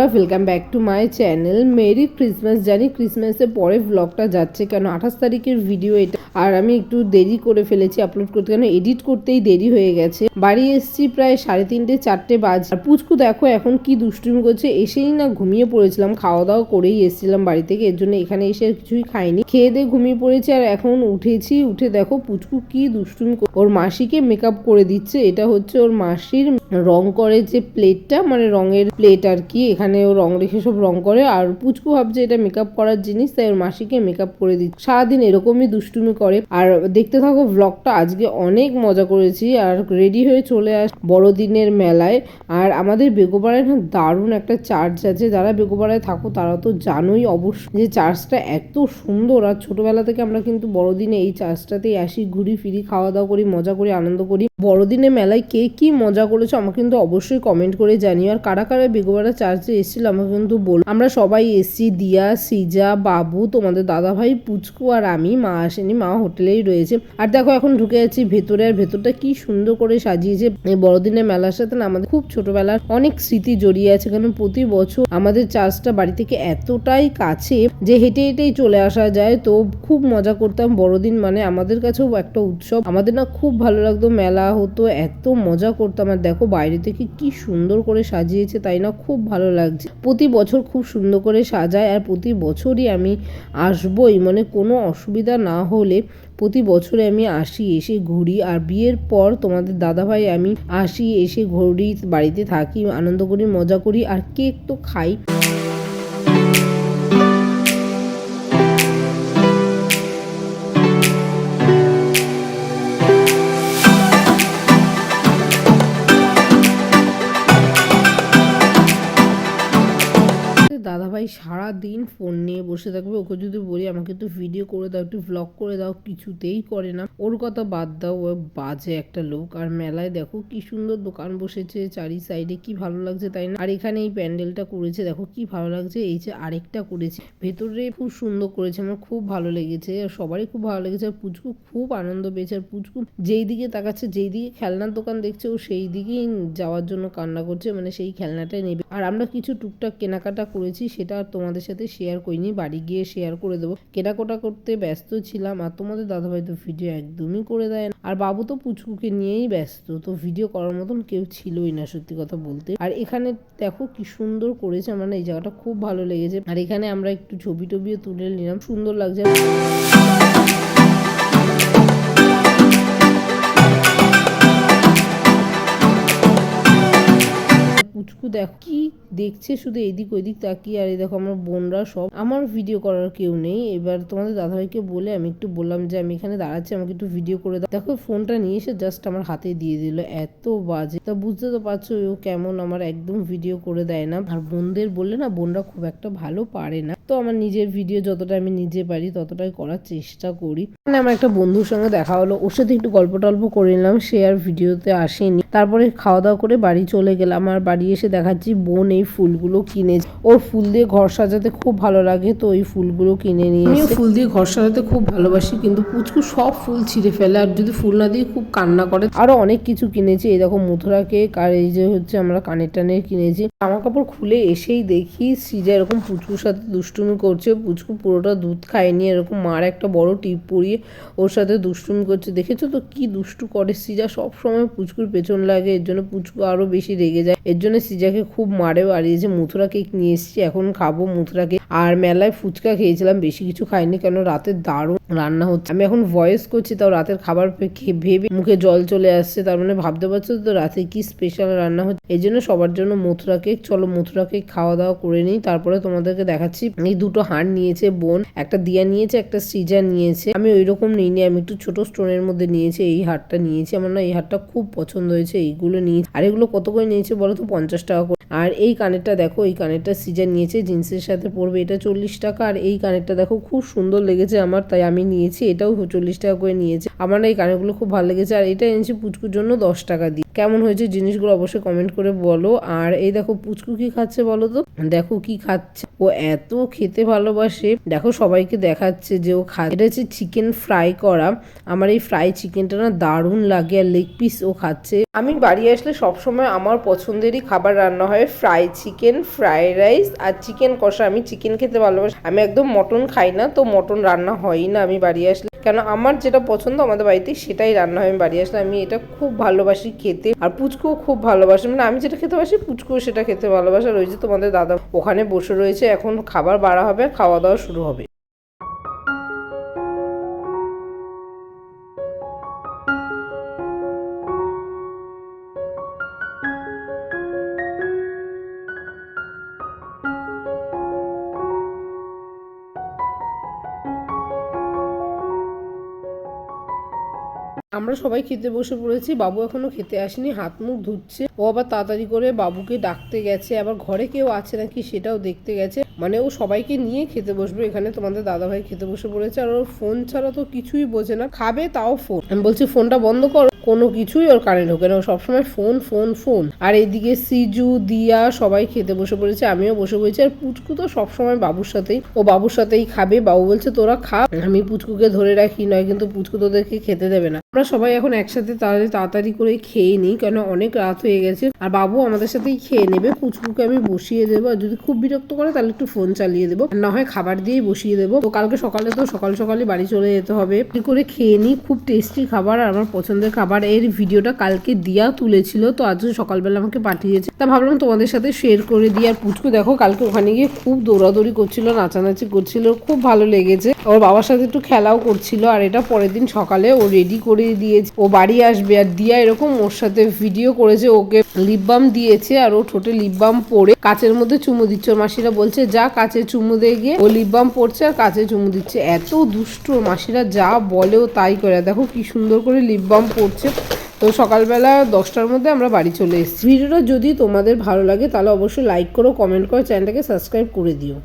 বন্ধুরা welcome back to my channel merry Christmas জানি ক্রিসমাসের পরে ব্লগটা যাচ্ছে কেন? আঠাশ তারিখের ভিডিও এটা। আর আমি একটু দেরি করে ফেলেছি আপলোড করতে কেন? এডিট করতেই দেরি হয়ে গেছে। বাড়ি এসেছি প্রায় সাড়ে তিনটে, চারটে বাজ আর পুচকু দেখো এখন কি দুষ্টুমি করছে। এসেই না ঘুমিয়ে পড়েছিলাম, খাওয়া দাওয়া করেই এসেছিলাম বাড়ি থেকে। এর জন্য এখানে এসে কিছুই খাইনি। খেয়ে দিয়ে ঘুমিয়ে পড়েছি আর এখন উঠেছি। উঠে দেখো পুচকু কি দুষ্টুমি ওর মাসিকে মেকআপ করে দিচ্ছে। এটা হচ্ছে ওর মাসির রং করে যে প্লেটটা মানে রঙের প্লেট আর কি, এখানে ও রং রেখে সব রং করে। আর পুচকু ভাবছে এটা মেকআপ করার জিনিস, তাই ওর মাসিকে মেকআপ করে দিচ্ছে। সারাদিন এরকমই দুষ্টুমি করে। আর দেখতে থাকো ব্লগটা আজকে অনেক মজা করেছি। আর রেডি হয়ে চলে আস, বড়দিনের মেলায়। আর আমাদের বেগোপাড়ায় না দারুণ একটা চার্চ আছে। যারা বেগোপাড়ায় থাকো, তারা তো জানোই অবশ্যই যে চার্চটা এত সুন্দর। আর ছোটবেলা থেকে আমরা কিন্তু বড়দিনে এই চার্চটাতেই আসি, ঘুরি ফিরি খাওয়া দাওয়া করি, মজা করি, আনন্দ করি। বড়দিনে মেলায় কে কি মজা করেছ আমাকে কিন্তু অবশ্যই কমেন্ট করে জানিও। আর কারা কারা বেগোপাড়া চার্চে এসেছিল আমাকে কিন্তু বল। আমরা সবাই এসছি, দিয়া, সিজা, বাবু, তোমাদের দাদা ভাই পুচকু আর আমি, মা আসেনি, মা হোটেলেই রয়েছে। আর দেখো এখন ঢুকে যাচ্ছি ভেতরে, আর ভেতরটা কি সুন্দর করে সাজিয়েছে। এই বড়দিনের মেলার সাথে না আমাদের খুব ছোটবেলার অনেক স্মৃতি জড়িয়ে আছে। কারণ প্রতি বছর আমাদের চার্চটা বাড়ি থেকে এতটাই কাছে যে হেঁটে হেঁটেই চলে আসা যায়। তো খুব মজা করতাম বড়দিন মানে আমাদের কাছেও একটা উৎসব। আমাদের না খুব ভালো লাগতো, মেলা হতো, এত মজা করতাম। আর দেখো বাইরে থেকে কি সুন্দর করে সাজিয়েছে তাই না খুব ভালো লাগছে। প্রতি বছর খুব সুন্দর করে সাজায় আর প্রতি বছরই আমি আসবই। মানে কোনো অসুবিধা না হলে প্রতি বছরে আমি আসি, এসে ঘুরি। আর বিয়ের পর তোমাদের দাদাভাই আমি আসি, এসে ঘুরি, বাড়িতে থাকি, আনন্দ করি, মজা করি। আর কেক তো খাই। সারা দিন ফোন নিয়ে বসে থাকবে। ওকে যদি বলি, আমাকে একটু ভিডিও করে দাও, একটু ভ্লগ করে দাও। কিছুতেই করে না। ওর কথা বাদ দাও, ও বাজে একটা লোক। আর মেলায় দেখো কি সুন্দর দোকান বসেছে, চারি সাইডে কি ভালো লাগছে তাই না? আর এখানে এই প্যান্ডেলটা করেছে, দেখো কি ভালো লাগছে, এই যে আরেকটা করেছে। ভেতরে খুব সুন্দর করেছে, আমার খুব ভালো লেগেছে, আর সবারই খুব ভালো লেগেছে। আর পুচকু খুব আনন্দ পেয়েছে, আর পুচকু যেই দিকে তাকাচ্ছে, যেই দিকে খেলনার দোকান দেখছে, ও সেই দিকেই যাওয়ার জন্য কান্না করছে মানে সেই খেলনাটাই নেবে। আর আমরা কিছু টুকটাক কেনাকাটা করেছি, সেটা আর তোমাদের সাথে শেয়ার করিনি, বাড়ি গিয়ে শেয়ার করে দেবো। কেনাকাটা করতে ব্যস্ত ছিলাম, আর তোমাদের দাদাভাই তো ভিডিও একদমই করে দেয় না। আর বাবু তো পুচকুকে নিয়েই ব্যস্ত, তো ভিডিও করার মতন কেউ ছিলই না সত্যি কথা বলতে। আর এখানে দেখো কি সুন্দর করেছে আমার এই জায়গাটা খুব ভালো লেগেছে। আর এখানে আমরা একটু ছবি টবিও তুলে নিলাম, সুন্দর লাগছে। দেখো, কি দেখছে শুধু এদিক ওইদিক তাকিয়ে, আর এই দেখো আমার বোনরা সব। আমার ভিডিও করার কেউ নেই। এবার তোমাদের দাদাভাইকে বলে আমি একটু বললাম যে, আমি এখানে দাঁড়াচ্ছি, আমাকে একটু ভিডিও করে দাও। দেখো ফোনটা নিয়ে এসে জাস্ট আমার হাতে দিয়ে দিল। এত বাজে। তা বুঝতে তো পারছ ও কেমন, আমার একদম ভিডিও করে দেয় না। আর বোনদের বললে না, বোনরা খুব একটা ভালো পারে না। তো আমার নিজের ভিডিও যতটা আমি নিজে পারি ততটাই করার চেষ্টা করি। মানে আমার একটা বন্ধুর সঙ্গে দেখা হলো ওর সাথে একটু গল্প টল্প করে নিলাম সে আর ভিডিওতে আসেনি। তারপরে খাওয়া দাওয়া করে বাড়ি চলে গেলাম আর বাড়ি এসে দেখাচ্ছি বোন এই ফুলগুলো কিনে ওর ফুল দিয়ে ঘর সাজাতে খুব ভালো লাগে তো এই ফুলগুলো কিনে নিয়ে আমিও ফুল দিয়ে ঘর সাজাতে খুব ভালোবাসি কিন্তু পুচকু সব ফুল ছিঁড়ে ফেলে আর যদি ফুল না দিয়ে খুব কান্না করে। আরও অনেক কিছু কিনেছি এই দেখো মথুরা কেক আর এই যে হচ্ছে আমরা কানের টানের কিনেছি। জামা কাপড় খুলে এসেই দেখি সিজা এরকম পুচকুর সাথে দুষ্টুমি করছে, পুচকু পুরোটা দুধ খায়নি, এরকম মার একটা বড় টিপ পরিয়ে ওর সাথে দুষ্টুমি করছে। দেখেছ তো কি দুষ্টু করে সিজা? সব সময় পুচকুর পেছন লাগে, এর জন্য পুচকু আরও বেশি রেগে যায়। এর জন্য সিজাকে খুব এই যে মথুরা কেক নিয়ে এসেছি, এখন খাব মথুরা কেক আর মেলায় ফুচকা খেয়েছিলাম, বেশি কিছু খাইনি, কেন রাতে দারুণ রান্না হচ্ছে। আমি এখন ভয়েস করছি, তাও রাতের খাবার ভেবে মুখে জল চলে আসছে, তার মানে ভাবতে পারছ তো রাতে কি স্পেশাল রান্না হচ্ছে? এই জন্য সবার জন্য মথুরা কেক। চলো মথুরা কেক খাওয়া দাওয়া করে নিই, তারপরে তোমাদেরকে দেখাচ্ছি। এই দুটো হার নিয়েছে, বোন। একটা দিয়া নিয়েছে, একটা সৃজা নিয়েছে। আমি ওই রকম নিইনি, আমি একটু ছোট স্টোনের মধ্যে নিয়েছি, এই হারটা নিয়েছি। আমার না এই হারটা খুব পছন্দ হয়েছে, এইগুলো নিয়ে আর এগুলো কত করে নিয়েছে বলো তো? পঞ্চাশ টাকা করে। আর এই কানেরটা দেখো, এই কানেরটা সিজার নিয়েছে, জিন্সের সাথে পরবে, এটা চল্লিশ টাকা। আর এই কানেরটা দেখো, খুব সুন্দর লেগেছে আমার, তাই আমি নিয়েছি, এটাও চল্লিশ টাকা করে নিয়েছে। আমার এই কানেরগুলো খুব ভালো লেগেছে, আর এটা এনেছি পুচকুর জন্য দশ টাকা দিয়ে। কেমন হয়েছে জিনিসগুলো অবশ্যই কমেন্ট করে বলো। আর এই দেখো, পুচকু কি খাচ্ছে বলো তো? দেখো কি খাচ্ছে। ও এত খেতে ভালোবাসে। দেখো, সবাইকে দেখাচ্ছে যে ও খা এটা হচ্ছে চিকেন ফ্রাই করা। আমার এই ফ্রাই চিকেনটা না দারুণ লাগে আর লেগ পিস ও খাচ্ছে। আমি বাড়ি আসলে সবসময় আমার পছন্দেরই খাবার রান্না হয় ফ্রাই চিকেন ফ্রাইড রাইস আর চিকেন কষা। আমি চিকেন খেতে ভালোবাসি। আমি একদম মটন খাই না, তো মটন রান্না হয়ই না। আমি বাড়ি আসলে কেন আমার যেটা পছন্দ আমাদের বাড়িতে সেটাই রান্না হয়। আমি বাড়ি আসলে আমি এটা খুব ভালোবাসি খেতে। আর পুচকুও খুব ভালোবাসে। মানে আমি যেটা খেতে বাসি পুচকুও সেটা খেতে ভালোবাসা। রয়েছে তোমাদের দাদা ওখানে বসে রয়েছে, এখন খাবার বাড়া হবে, খাওয়া দাওয়া শুরু হবে। আমরা সবাই খেতে বসে পড়েছি। বাবু এখনও খেতে আসেনি, হাত মুখ ধুচ্ছে। ও আবার তাড়াতাড়ি করে বাবুকে ডাকতে গেছে। আবার ঘরে কেউ আছে নাকি সেটাও দেখতে গেছে। মানে ও সবাইকে নিয়ে খেতে বসবে। এখানে তোমাদের দাদা ভাই খেতে বসে পড়েছে। আর ওর ফোন ছাড়া তো কিছুই বোঝে না। খাবে তাও ফোন আমি বলছি ফোনটা বন্ধ করো। কোনো কিছুই ওর কানে ঢোকে না। ও সবসময় ফোন ফোন ফোন। আর এইদিকে সিজু, দিয়া সবাই খেতে বসে পড়েছে, আমিও বসে পড়েছি। আর পুচকু তো সবসময় বাবুর সাথেই। ও বাবুর সাথেই খাবে। বাবু বলছে, তোরা খা। আমি পুচকুকে ধরে রাখি, নয় কিন্তু পুচকু তোদেরকে খেতে দেবে না। আমরা সবাই এখন একসাথে তাড়াতাড়ি তাড়াতাড়ি করে খেয়ে নিই, কেন অনেক রাত হয়ে গেছে। আর বাবু আমাদের সাথেই খেয়ে নেবে। পুচকুকে আমি বসিয়ে দেবো। আর যদি খুব বিরক্ত করে, তাহলে একটু ফোন চালিয়ে দেবো। না হয় খাবার দিয়েই বসিয়ে দেবো। তো কালকে সকালে তো সকাল সকালে বাড়ি চলে যেতে হবে। করে খেয়ে নিই। খুব টেস্টি খাবার। আর আমার পছন্দের খাবার এর ভিডিওটা কালকে দিয়া তুলেছিল, তো আজ সকালবেলা আমাকে পাঠিয়েছে। তা ভাবলাম তোমাদের সাথে শেয়ার করে দিই। আর পুচকু দেখো, কালকে ওখানে গিয়ে খুব দৌড়াদৌড়ি করছিল, নাচানাচি করছিল, খুব ভালো লেগেছে। ওর বাবার সাথে একটু খেলাও করছিল, আর এটা পরের দিন সকালে ও রেডি করে দিয়েছে। ও বাড়ি আসবে, আর দিয়া এরকম ওর সাথে ভিডিও করেছে, ওকে লিপ বাম দিয়েছে, আর ও ঠোঁটে লিপ বাম পরে কাচের মধ্যে চুমু দিচ্ছে। মাসিরা বলছে, যা কাচে চুমু দিয়ে গিয়ে। ও লিপ বাম পড়ছে আর কাচে চুমু দিচ্ছে। এত দুষ্ট মাসিরা, যা বলে ও তাই করে। দেখো কি সুন্দর করে লিপ বাম পড়ছে তো সকালবেলা দশটার মধ্যে আমরা বাড়ি চলে এসেছি। ভিডিওটা যদি তোমাদের ভালো লাগে তাহলে অবশ্যই লাইক করো কমেন্ট করো চ্যানেলটাকে সাবস্ক্রাইব করে দিও।